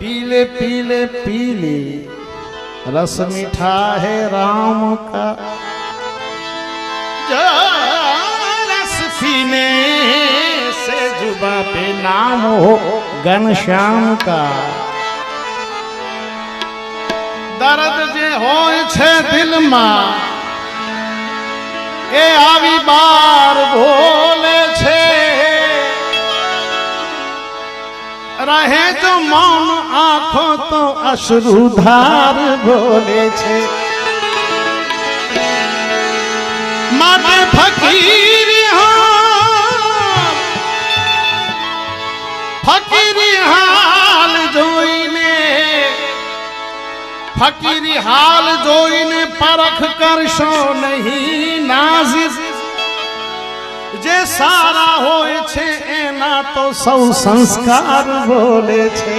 पीले पीले पीले। रस मीठा है राम का। जो रस पीने से जुबा पे नाम हो घनश्याम का। दर्द जे हो दिल मा, ए आवी बार রহে তো মন আখো তো অশ্রুধার বলেছে মাতে ফকির ফকিরি হাল জইনে ফকিরি হাল জইনে পারখ করশো নহি নাজির যে সারা হয়েছে না তো সৌ সংস্কার বলেছে।